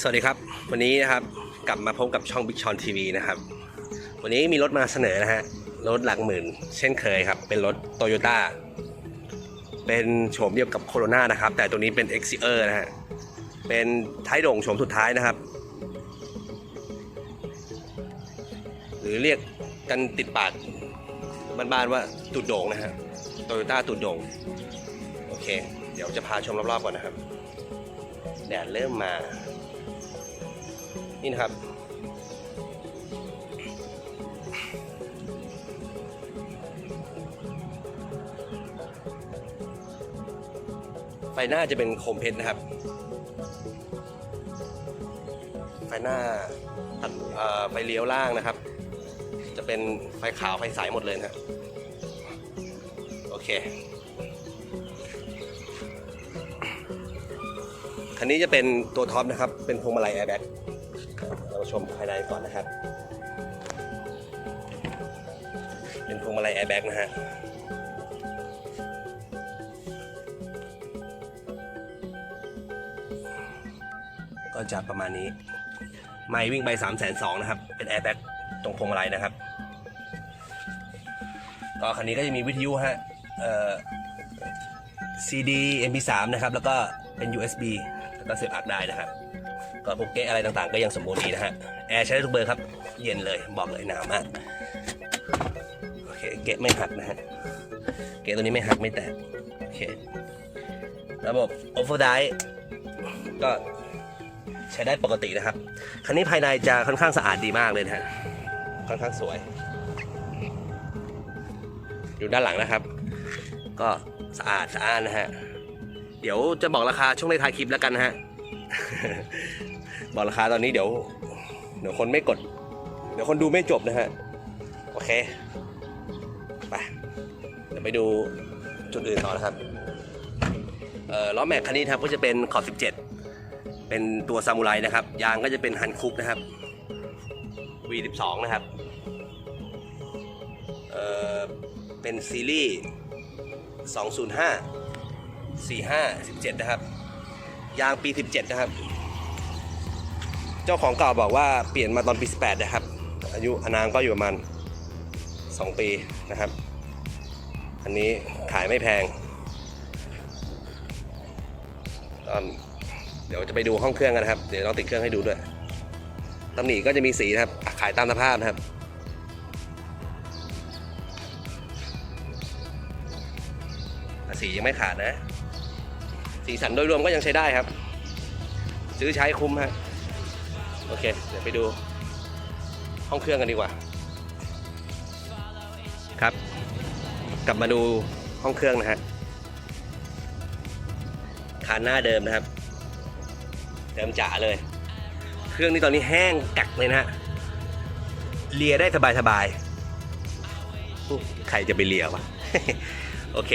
สวัสดีครับวันนี้นะครับกลับมาพบกับช่อง Big ชอนทีวีนะครับวันนี้มีรถมาเสนอนะฮะรถหลักหมื่น เช่นเคยครับ เป็นรถโตโยต้าเป็นโฉมเดียวกับโคโรนานะครับ แต่ตัวนี้เป็น x อ r นะฮะเป็นท้ายโด่งโฉมสุดท้ายนะครับ หรือเรียกกันติดปากบ้านๆว่าตูดโด่งนะฮะโตโยต้าตูดโด่งโอเค เดี๋ยวจะพาชมรอบๆก่อนนะครับแดดเริ่มมา นี่นะครับ ไฟหน้าจะเป็นโคมเพชรนะครับ ไฟหน้าตัดไฟเลี้ยวล่างนะครับ จะเป็นไฟขาวไฟใสหมดเลยนะฮะโอเคคันนี้จะเป็นตัวท็อปนะครับ เป็นพวงมาลัยแอร์แบ็ก เราชมภายในก่อนนะครับ เป็นพวงมาลัยแอร์แบ็กนะฮะก็จะประมาณนี้ไม่วิ่งไป3ามแสนสองนะครับ เป็นแอร์แบ็กตรงพวงมาลัยนะครับ ก็คันนี้ก็จะมีวิทยุฮะเอ่อ CD MP3 นะครับ แล้วก็เป็น USB แล้วก็เสียบอักได้นะครับ ก็พวกเกะอะไรต่างๆ ก็ยังสมบูรณ์ดีนะฮะ แอร์ใช้ได้ทุกเบอร์ครับ เย็นเลยบอกเลยหนาวมาก โอเค เกะไม่หักนะฮะ เกะตัวนี้ไม่หักไม่แตก โอเค ระบบ Overdrive ก็ใช้ได้ปกตินะครับ คันนี้ภายในจะค่อนข้างสะอาดดีมากเลยนะฮะ ค่อนข้างสวย อยู่ด้านหลังนะครับ ก็สะอาดสะอ้านนะฮะ เดี๋ยวจะบอกราคาช่วงในท้ายคลิปแล้วกันนะฮะ บอกราคาตอนนี้เดี๋ยว เดี๋ยวคนไม่กด เดี๋ยวคนดูไม่จบนะฮะ โอเค ไป เดี๋ยวไปดูจุดอื่นต่อนะครับเออล้อแม็กคันนี้ครับก็จะเป็นขอบ 17 เป็นตัวซามูไรนะครับ ยางก็จะเป็นฮันคุกนะครับ V12 นะครับ เออเป็นซีรีส์ 205 45 17 นะครับ ยางปี 17 นะครับ เจ้าของเก่าบอกว่าเปลี่ยนมาตอนปี 18 นะครับ อายุอนางก็อยู่ประมาณ 2 ปีนะครับ อันนี้ขายไม่แพงอืมเดี๋ยวจะไปดูห้องเครื่องกันนะครับ เดี๋ยวเราติดเครื่องให้ดูด้วยตำหนิก็จะมีสีนะครับ ขายตามสภาพนะครับ สียังไม่ขาดนะ สีสันโดยรวมก็ยังใช้ได้ครับ ซื้อใช้คุ้มฮะ โอเค เดี๋ยวไปดูห้องเครื่องกันดีกว่า ครับ กลับมาดูห้องเครื่องนะฮะคานหน้าเดิมนะครับ เดิมจ๋าเลย เครื่องนี้ตอนนี้แห้งกักเลยนะฮะเลียได้สบายๆอุ๊ยใครจะไปเลียวะโอเค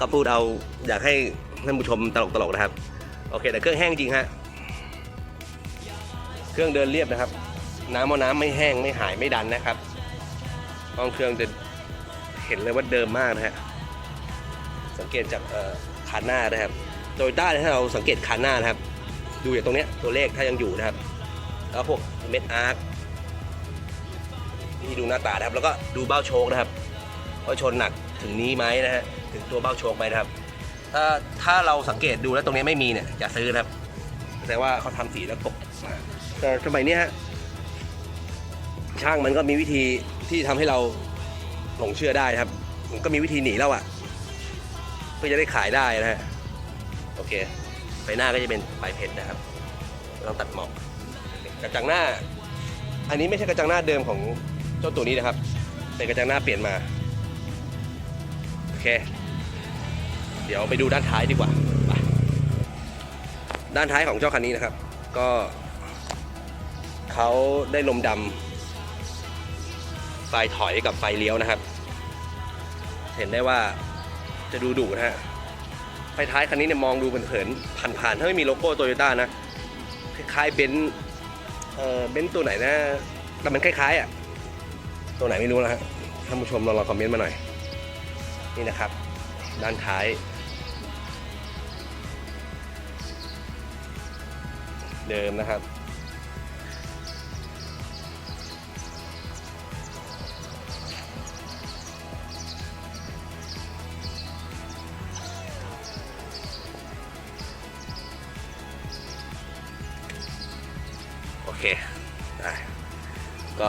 ก็พูดเอาอยากให้ท่านผู้ชมตลกๆนะครับ โอเค แต่เครื่องแห้งจริงฮะ เครื่องเดินเรียบนะครับ น้ำเอาน้ำไม่แห้งไม่หายไม่ดันนะครับห้องเครื่องจะเห็นเลยว่าเดิมมากนะฮะสังเกตจากคันหน้านะครับโตโยต้าถ้าเราสังเกตคันหน้านะครับ ดูอย่างตรงเนี้ยตัวเลขถ้ายังอยู่นะครับ แล้วพวกเม็ดอาร์คนี่ดูหน้าตานะครับ แล้วก็ดูเบ้าโชคนะครับว่าชนหนักถึงนี้ไหมนะฮะถึงตัวเบ้าโชคไหมนะครับ ถ้าถ้าเราสังเกตดูแล้วตรงนี้ไม่มีเนี่ยอย่าซื้อนะครับแต่ว่าเขาทำสีแล้วกบมา แต่สมัยนี้ฮะช่างมันก็มีวิธีที่ทำให้เราหลงเชื่อได้นะครับ มันก็มีวิธีหนีแล้วอะ่ะเพื่อจะได้ขายได้นะฮะโอเคไฟหน้าก็จะเป็นปลายเพชรนะครับไม่ต้องตัดหมอกกระจังหน้า อันนี้ไม่ใช่กระจังหน้าเดิมของเจ้าตัวนี้นะครับ เป็นกระจังหน้าเปลี่ยนมาโอเค เดี๋ยวไปดูด้านท้ายดีกว่าไปด้านท้ายของเจ้าคันนี้นะครับ ก็ เขาได้ลมดำไฟถอยกับไฟเลี้ยวนะครับ เห็นได้ว่าจะดูดุนะฮะไฟท้ายคันนี้เนี่ยมองดูเผินๆผ่านๆถ้าไม่มีโลโก้โตโยต้านะคล้ายๆเบนซ์เอ่อเบนซ์ตัวไหนนะแต่มันคล้ายๆอะตัวไหนไม่รู้นะฮะท่านผู้ชมลองลองคอมเมนต์มาหน่อย นี่นะครับ ด้านท้าย เดิมนะครับ ได้ก็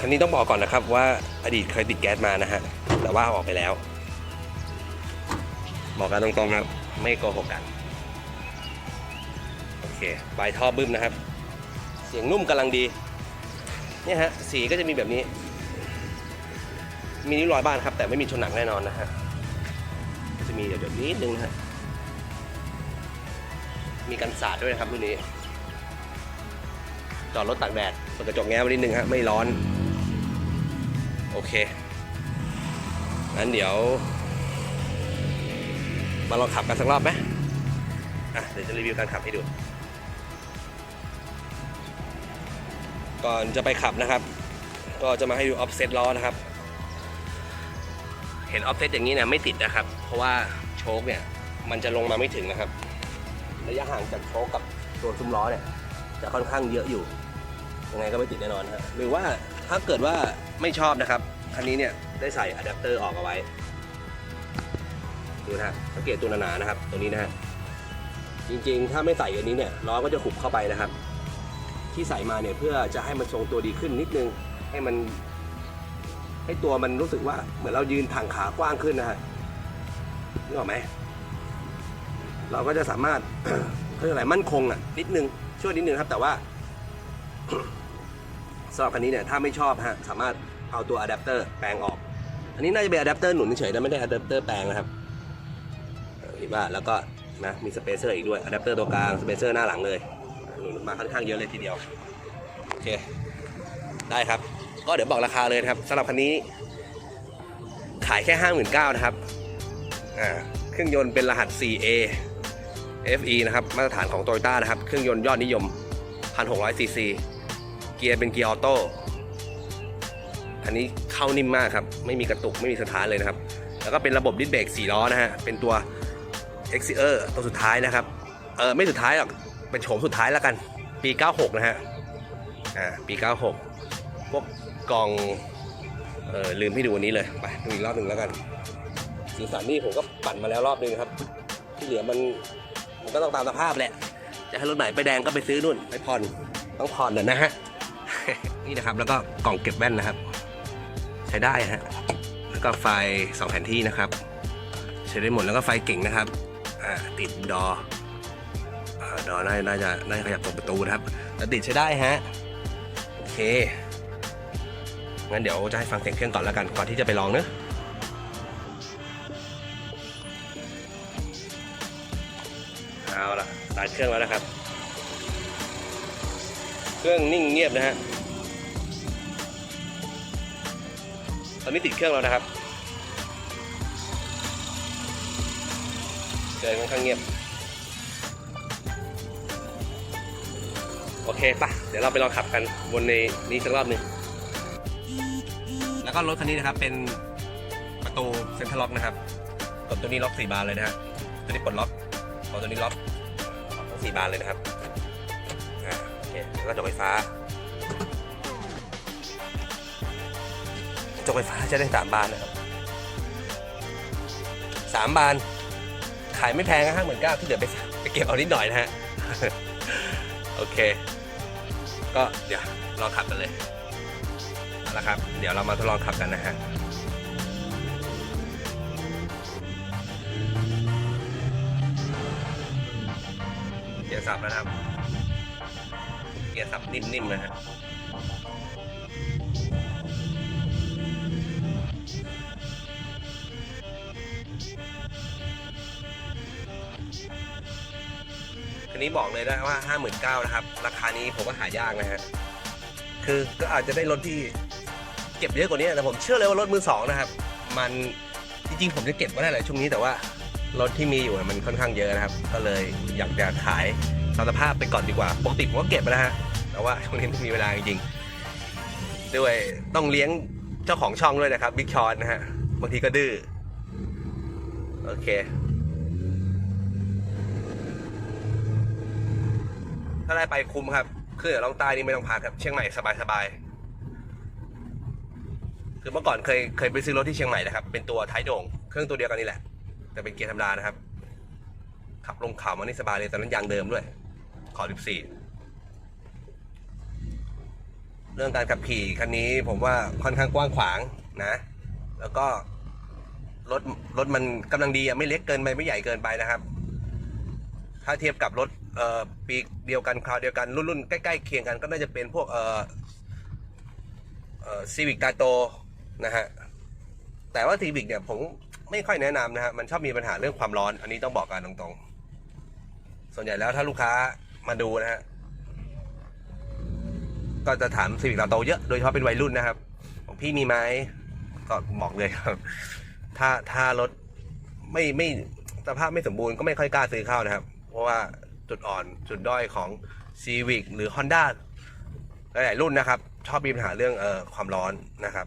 คันนี้ต้องบอกก่อนนะครับว่าอดีตเคยติดแก๊สมานะฮะ แต่ว่าออกไปแล้ว บอกกันตรงๆครับ ไม่โกหกกัน โอเคปลายท่อบึ้มนะครับ เสียงนุ่มกำลังดี เนี่ยฮะ สีก็จะมีแบบนี้ มีนิ้วรอยบ้านครับ แต่ไม่มีชนหนังแน่นอนนะฮะ จะมีแบบนี้นึงนะฮะ มีกันสาดด้วยนะครับรุ่นนี้ จอดรถตากแดดเปิดกระจกแง้มไว้นิดนึงฮะไม่ร้อน โอเคงั้นเดี๋ยว มาลองขับกันสักรอบไหมอะเดี๋ยวจะรีวิวการขับให้ดู ก่อนจะไปขับนะครับ ก็จะมาให้ดูออฟเซตล้อนะครับ เห็นออฟเซตอย่างนี้เนี่ยไม่ติดนะครับ เพราะว่าโชคเนี่ยมันจะลงมาไม่ถึงนะครับ ระยะห่างจากโชคกับตัวซุ้มล้อเนี่ยจะค่อนข้างเยอะอยู่ ยังไงก็ไม่ติดแน่นอนฮะหรือว่าถ้าเกิดว่าไม่ชอบนะครับ คันนี้เนี่ยได้ใส่อะแดปเตอร์ออกเอาไว้ดูนะฮะสังเกตตัวหนาๆนะครับ ตัวนี้นะฮะจริงๆ ถ้าไม่ใส่อันนี้เนี่ยล้อก็จะขุบเข้าไปนะครับ ที่ใส่มาเนี่ยเพื่อจะให้มันทรงตัวดีขึ้นนิดนึง ให้มัน ให้ตัวมันรู้สึกว่าเหมือนเรายืนทางขากว้างขึ้นนะฮะนึกออกไหมเราก็จะสามารถเขาเรียกอะไรมั่นคงอะนิดนึงช่วยนิดนึงครับ แต่ว่า สำหรับคันนี้เนี่ยถ้าไม่ชอบฮะสามารถเอาตัวอะแดปเตอร์แปลงออก อันนี้น่าจะเป็นอะแดปเตอร์หนุนเฉยๆนะไม่ได้อะแดปเตอร์แปลงนะครับเออเห็นว่าแล้วก็นะมีสเปเซอร์อีกด้วยอะแดปเตอร์ตัวกลางสเปเซอร์หน้าหลังเลยหนุนมาค่อนข้างเยอะเลยทีเดียวโอเคได้ครับ ก็เดี๋ยวบอกราคาเลยนะครับสำหรับคันนี้ ขายแค่ห้าหมื่นเก้านะครับอ่าเครื่องยนต์เป็นรหัส 4A FE นะครับมาตรฐานของ Toyota นะครับ เครื่องยนต์ยอดนิยม 1,600ซีซี กียร์เป็นเกียร์ออโต้อันนี้เข้านิ่มมากครับ ไม่มีกระตุกไม่มีสถานเลยนะครับ แล้วก็เป็นระบบดิสเบรก4ล้อนะฮะ เป็นตัว x e r ตัวสุดท้ายนะครับ เออไม่สุดท้ายหรอก เป็นโฉมสุดท้ายแล้วกัน ปี 96 นะฮะ อ่า ปี 96 พวกกล่อง เออลืมให้ดูวันนี้เลย ไปดูอีกรอบหนึ่งแล้วกัน สีสันนี่ผมก็ปั่นมาแล้วรอบนึงครับ ที่เหลือมันมันก็ต้องตามสภาพแหละ จะให้รถไหนไปแดงก็ไปซื้อนู่น ไปผ่อน ต้องผ่อนน่ะนะฮะ นี่นะครับ แล้วก็กล่องเก็บแว่นนะครับ ใช้ได้ฮะแล้วก็ไฟสองแผ่นที่นะครับ ใช้ได้หมดแล้วก็ไฟเก่งนะครับติดดอดอน่าน่าจะน่าจะขยับตรงประตูนะครับแต่ติดใช้ได้ฮะโอเคงั้นเดี๋ยวจะให้ฟังเสียงเครื่องก่อนแล้วกันก่อนที่จะไปลองเนอะเอาละสตาร์ทเครื่องแล้วนะครับ เครื่องนิ่งเงียบนะฮะ ตอนนี้ติดเครื่องแล้วนะครับเดินค่อนข้างเงียบ โอเคปะเดี๋ยวเราไปลองขับกันบนในนี้สักรอบหนึ่ง แล้วก็รถคันนี้นะครับเป็นประตูเซ็นทรัลล็อกนะครับ กดตัวนี้ล็อกสี่บานเลยนะฮะ ตัวนี้ปลดล็อกพอตัวนี้ล็อกทั้งสี่บานเลยนะครับ แล้วก็จกไฟฟ้าจกไฟฟ้าจะได้สามบานนะครับสามบาน ขายไม่แพงนะห้าหมื่นเก้าที่เหลือไปไปเก็บเอานิดหน่อยนะฮะ โอเค ก็เดี๋ยวลองขับกันเลยเอาละครับ เดี๋ยวเรามาทดลองขับกันนะฮะเกียร์สับนะครับ เกียร์สับนิ่มๆนะฮะคันนี้บอกเลยนะว่า 59,000นะครับ ราคานี้ผมว่าหายากนะฮะ คือก็อาจจะได้รถที่เก็บเยอะกว่านี้แต่ผมเชื่อเลยว่ารถมือสองนะครับ มันจริงๆ ผมจะเก็บไว้ได้หลายช่วงนี้แต่ว่ารถที่มีอยู่มันค่อนข้างเยอะนะครับ ก็เลยอยากจะขายตามสภาพไปก่อนดีกว่า ปกติผมก็เก็บนะฮะ แต่ว่าช่วงนี้ไม่มีเวลาจริงๆด้วยต้องเลี้ยงเจ้าของช่องด้วยนะครับบิ๊กชอนนะฮะบางทีก็ดื้อโอเค ถ้าได้ไปคุ้มครับขึ้นเหนือล่องใต้นี่ไม่ต้องพักครับเชียงใหม่สบายๆคือเมื่อก่อนเคยเคยไปซื้อรถที่เชียงใหม่นะครับ เป็นตัวท้ายโด่งเครื่องตัวเดียวกันนี่แหละ แต่เป็นเกียร์ธรรมดานะครับ ขับลงเขามานี่สบายเลยตอนนั้นยางเดิมด้วย ขอ 14 เรื่องการขับขี่คันนี้ผมว่าค่อนข้างกว้างขวางนะ แล้วก็รถรถมันกำลังดีอะไม่เล็กเกินไปไม่ใหญ่เกินไปนะครับ ถ้าเทียบกับรถเอ่อปีเดียวกันคราวเดียวกันรุ่นรุ่นใกล้ๆเคียงกันก็น่าจะเป็นพวกเอ่อเอ่อซีวิกตาโตนะฮะแต่ว่าซีวิกเนี่ยผมไม่ค่อยแนะนำนะฮะมันชอบมีปัญหาเรื่องความร้อน อันนี้ต้องบอกกันตรงๆ ส่วนใหญ่แล้วถ้าลูกค้ามาดูนะฮะ ก็จะถามซีวิกตาโตเยอะโดยเฉพาะเป็นวัยรุ่นนะครับของพี่มีไหมก็บอกเลยครับ ถ้าถ้ารถไม่ไม่สภาพไม่สมบูรณ์ก็ไม่ค่อยกล้าซื้อเข้านะครับ เพราะว่าจุดอ่อนจุดด้อยของ Civic หรือ Honda หลายๆรุ่นนะครับ ชอบมีปัญหาเรื่องเอ่อความร้อนนะครับ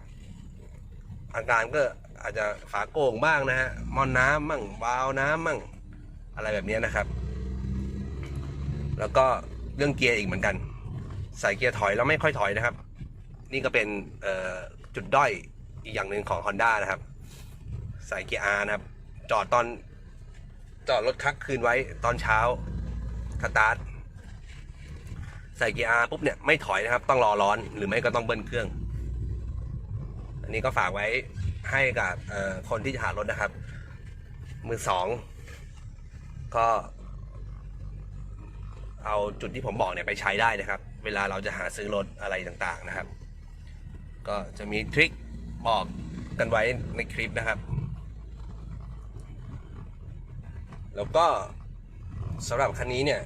อาการก็อาจจะฝาโก่งบ้างนะฮะมอนน้ำมั่งวาล์วน้ำมั่งอะไรแบบนี้นะครับ แล้วก็เรื่องเกียร์อีกเหมือนกัน ใส่เกียร์ถอยแล้วไม่ค่อยถอยนะครับ นี่ก็เป็นจุดด้อยอีกอย่างหนึ่งของ Honda นะครับ ใส่เกียร์ R นะครับ จอดตอนจอดรถคักคืนไว้ตอนเช้าสตาร์ทใส่เกียร์ R ปุ๊บเนี่ยไม่ถอยนะครับ ต้องรอร้อนหรือไม่ก็ต้องเบิ้ลเครื่อง อันนี้ก็ฝากไว้ให้กับคนที่จะหารถนะครับ มือสองก็เอาจุดที่ผมบอกเนี่ยไปใช้ได้นะครับ เวลาเราจะหาซื้อรถอะไรต่างๆนะครับ ก็จะมีทริคบอกกันไว้ในคลิปนะครับ แล้วก็สำหรับคันนี้เนี่ย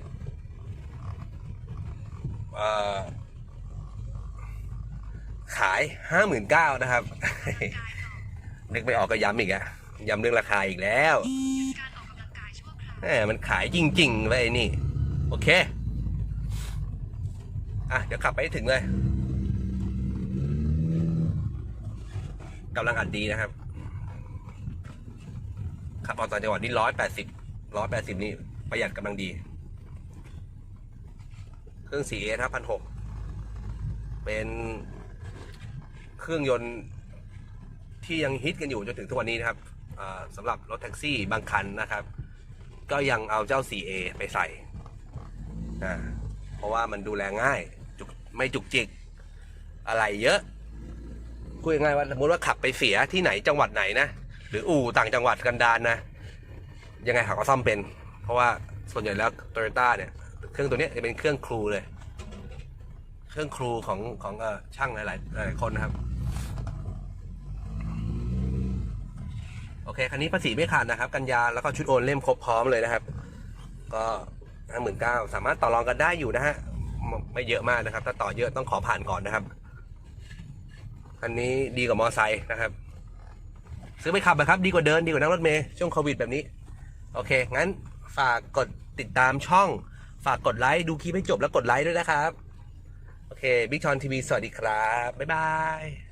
เอ่อขายห้าหมื่นเก้านะครับนึกไม่ออกก็ย้ำอีกอะย้ำเรื่องราคาอีกแล้วแหมมันขายจริงๆไปนี่ โอเค อะเดี๋ยวขับไปถึงเลยกำลังอัดดีนะครับขับออกต่างจังหวัดนี่ร้อยแปดสิบร้อยแปดสิบนี่ประหยัดกำลังดี เครื่อง 4A ทับพันหกเป็นเครื่องยนต์ที่ยังฮิตกันอยู่จนถึงทุกวันนี้นะครับสำหรับรถแท็กซี่บางคันนะครับ ก็ยังเอาเจ้า 4A ไปใส่ เพราะว่ามันดูแลง่าย ไม่จุกจิก อะไรเยอะพูดง่ายว่าสมมติว่าขับไปเสียที่ไหนจังหวัดไหนนะหรืออู่ต่างจังหวัดกันดานนะ ยังไงเขาก็ซ่อมเป็น เพราะว่าส่วนใหญ่แล้วโตโยต้าเนี่ย เครื่องตัวนี้จะเป็นเครื่องครูเลย เครื่องครูของของเออช่างหลายๆหลายคนนะครับ โอเค คันนี้ภาษีไม่ขาดนะครับ กันยาแล้วก็ชุดโอนเล่มครบพร้อมเลยนะครับ ก็ห้าหมื่นเก้าสามารถต่อรองกันได้อยู่นะฮะ ไม่เยอะมากนะครับ ถ้าต่อเยอะต้องขอผ่านก่อนนะครับ อันนี้ดีกว่ามอไซค์นะครับ ซื้อไปขับนะครับ ดีกว่าเดินดีกว่านั่งรถเมย์ช่วงโควิดแบบนี้ โอเค งั้นฝากกดติดตามช่อง ฝากกดไลค์ดูคลิปให้จบแล้วกดไลค์ด้วยนะครับ โอเคบิ๊กชอนทีวีสวัสดีครับ บ๊ายบาย